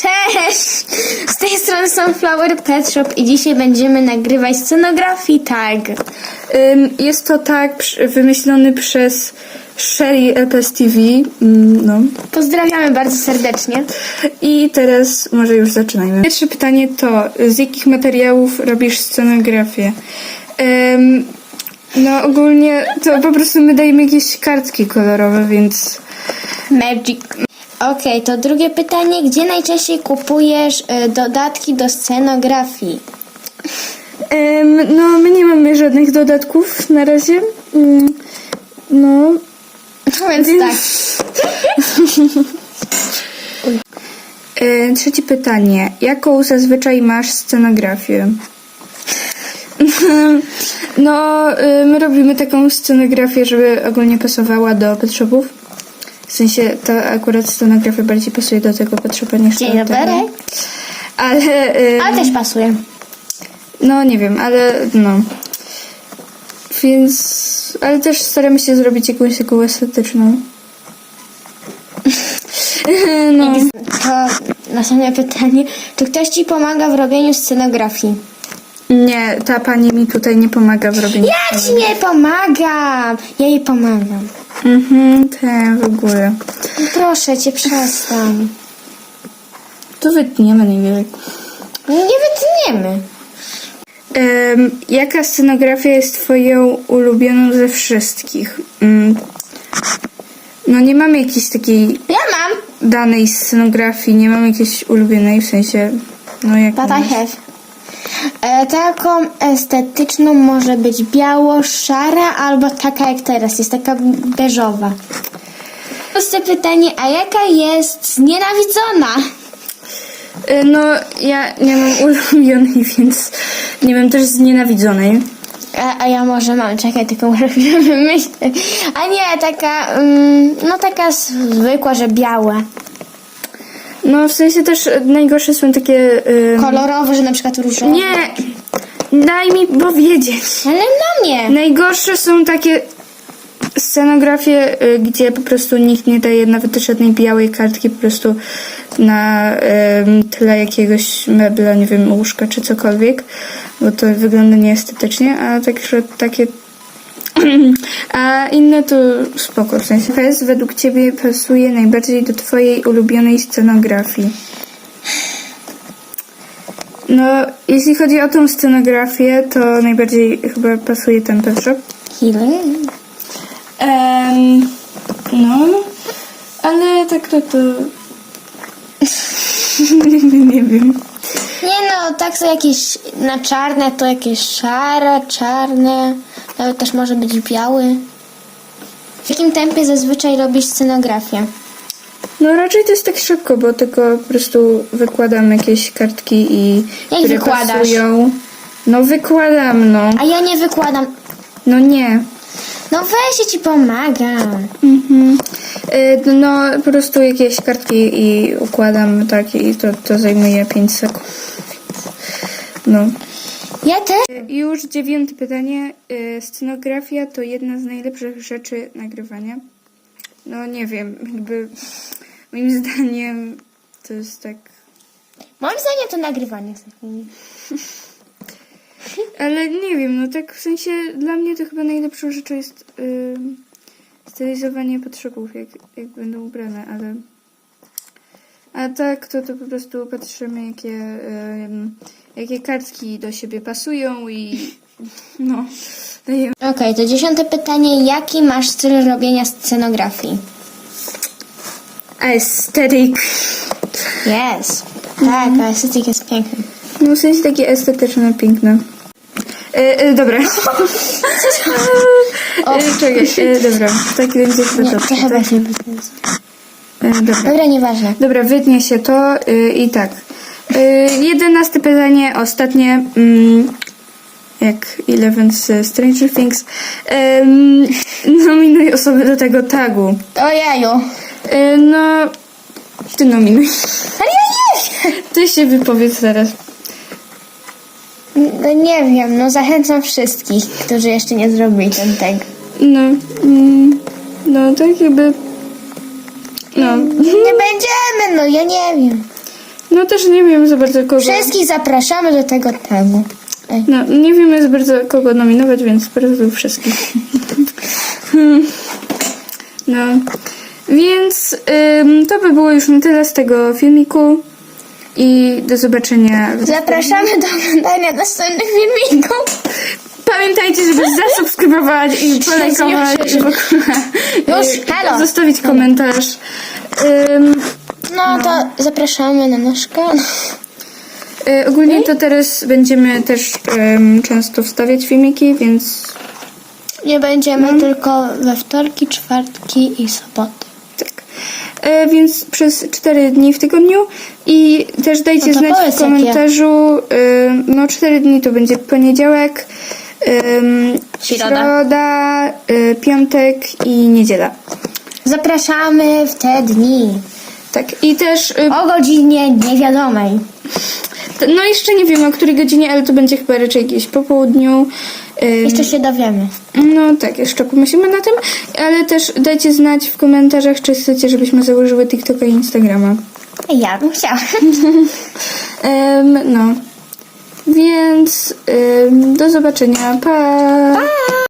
Cześć! Z tej strony Sunflower Pet Shop i dzisiaj będziemy nagrywać scenografii tag. Ym, Jest to przy- wymyślony przez Sherry LPS TV. Mm, No. Pozdrawiamy bardzo serdecznie. I teraz może już zaczynajmy. Pierwsze pytanie to, z jakich materiałów robisz scenografię? Ym, no ogólnie to po prostu my dajemy jakieś kartki kolorowe, więc Magic. Okej, to drugie pytanie. Gdzie najczęściej kupujesz y, dodatki do scenografii? No my nie mamy żadnych dodatków na razie. Ym, no. No więc tak. E, Trzecie pytanie. Jaką zazwyczaj masz scenografię? No, my robimy taką scenografię, żeby ogólnie pasowała do shopów. W sensie ta akurat scenografia bardziej pasuje do tego shopa niż Dzień do dobry. tego. Ale, Ale też pasuje. no nie wiem, ale no. Więc, ale też staramy się zrobić jakąś taką estetyczną. No. To następne pytanie. Czy ktoś ci pomaga w robieniu scenografii? Nie, ta pani mi tutaj nie pomaga w robieniu. Ja ci nie pomagam! Ja jej pomagam. Mhm, te w ogóle. Proszę cię, przestań. To wytniemy najwyżej. Nie wytniemy. Em, jaka scenografia jest twoją ulubioną ze wszystkich? Mm, no nie mam jakiejś takiej Ja mam. danej scenografii, nie mam jakiejś ulubionej, w sensie, no jak But I have. E, taką estetyczną może być biało-szara albo taka jak teraz, jest taka beżowa. Proste pytanie, a jaka jest znienawidzona? E, No, ja nie mam ulubionej, więc nie wiem, też znienawidzonej. A, a ja może mam, czekaj, tylko muszę wymyślić. A nie, taka, mm, no taka zwykła, że białe. No, w sensie też e, najgorsze są takie... Kolorowe, że na przykład różowe. nie, daj mi powiedzieć. Ale na mnie. Najgorsze są takie scenografie, y, gdzie po prostu nikt nie daje nawet żadnej białej kartki, po prostu na em, tle jakiegoś mebla, nie wiem, łóżka czy cokolwiek, bo to wygląda nieestetycznie, a także takie a inne to spoko, w sensie według Ciebie pasuje najbardziej do Twojej ulubionej scenografii. No, jeśli chodzi o tą scenografię, to najbardziej chyba pasuje ten pet shop. Em, no, ale tak to to... nie wiem. Nie no, tak są jakieś na czarne, to jakieś szare, czarne, nawet też może być biały. W jakim tempie zazwyczaj robisz scenografię? No raczej to jest tak szybko, bo tylko po prostu wykładam jakieś kartki i... Jak które wykładasz? Pasują. No wykładam, no. A ja nie wykładam. No nie. No weź, ja ci pomagam. Mhm. Y, No po prostu jakieś kartki i układam tak i to, to zajmuje 5 sekund. No. Ja też. Już dziewiąte pytanie. Y, Scenografia to jedna z najlepszych rzeczy nagrywania. No nie wiem, jakby moim zdaniem to jest tak. Moim zdaniem to nagrywanie Ale nie wiem, no tak w sensie dla mnie to chyba najlepszą rzeczą jest y, stylizowanie potrzebów, jak, jak będą ubrane, ale. A tak to, to po prostu patrzymy, jakie, jakie kartki do siebie pasują i no, dajemy. Okej, to dziesiąte pytanie. Jaki masz styl robienia scenografii? Aesthetic. Yes. Tak, a estetyk jest piękny. No w sensie takie estetyczne, piękne. E, e, dobra. e, czekaj, e, dobra. Tak będzie chyba Nie, to chyba wytnie. Dobra. Dobra, nieważne. Dobra, wytnie się to y, i tak. Y, jedenaste pytanie, ostatnie. Mm, jak Eleven z Stranger Things. Ym, nominuj osoby do tego tagu. Ojeju. Y, no, ty nominuj. Ale ja nie Ty się wypowiedz teraz. No nie wiem, no zachęcam wszystkich, którzy jeszcze nie zrobili ten tag. No, mm, no tak jakby. No, Nie będziemy, no ja nie wiem. No też nie wiem za bardzo kogo. Wszystkich zapraszamy do tego temu. Ej. No, nie wiemy za bardzo kogo nominować, więc prostu wszystkich. Hmm. No. Więc ym, to by było już na tyle z tego filmiku. I do zobaczenia. w- Zapraszamy do oglądania następnych filmików. Pamiętajcie, żeby zasubskrybować i polajkować i w ogóle Już, y, halo. zostawić komentarz. Ym, No, to zapraszamy na nasz kanał. y, ogólnie to teraz będziemy też ym, często wstawiać filmiki, więc Nie będziemy tylko we wtorki, czwartki i soboty. Tak. E, więc przez 4 dni w tygodniu i też dajcie No to znać powiedz, w komentarzu. e, no 4 dni to będzie poniedziałek, Środa. środa e, piątek i niedziela. Zapraszamy w te dni. Tak. I też e, O godzinie niewiadomej. t- no jeszcze nie wiem o której godzinie, ale to będzie chyba raczej gdzieś po południu. Em, Jeszcze się dowiemy. No tak, jeszcze pomyślimy na tym, ale też dajcie znać w komentarzach, czy chcecie, żebyśmy założyły TikToka i Instagrama. Ja bym chciała. Em, no. Więc em, do zobaczenia. Pa! Pa!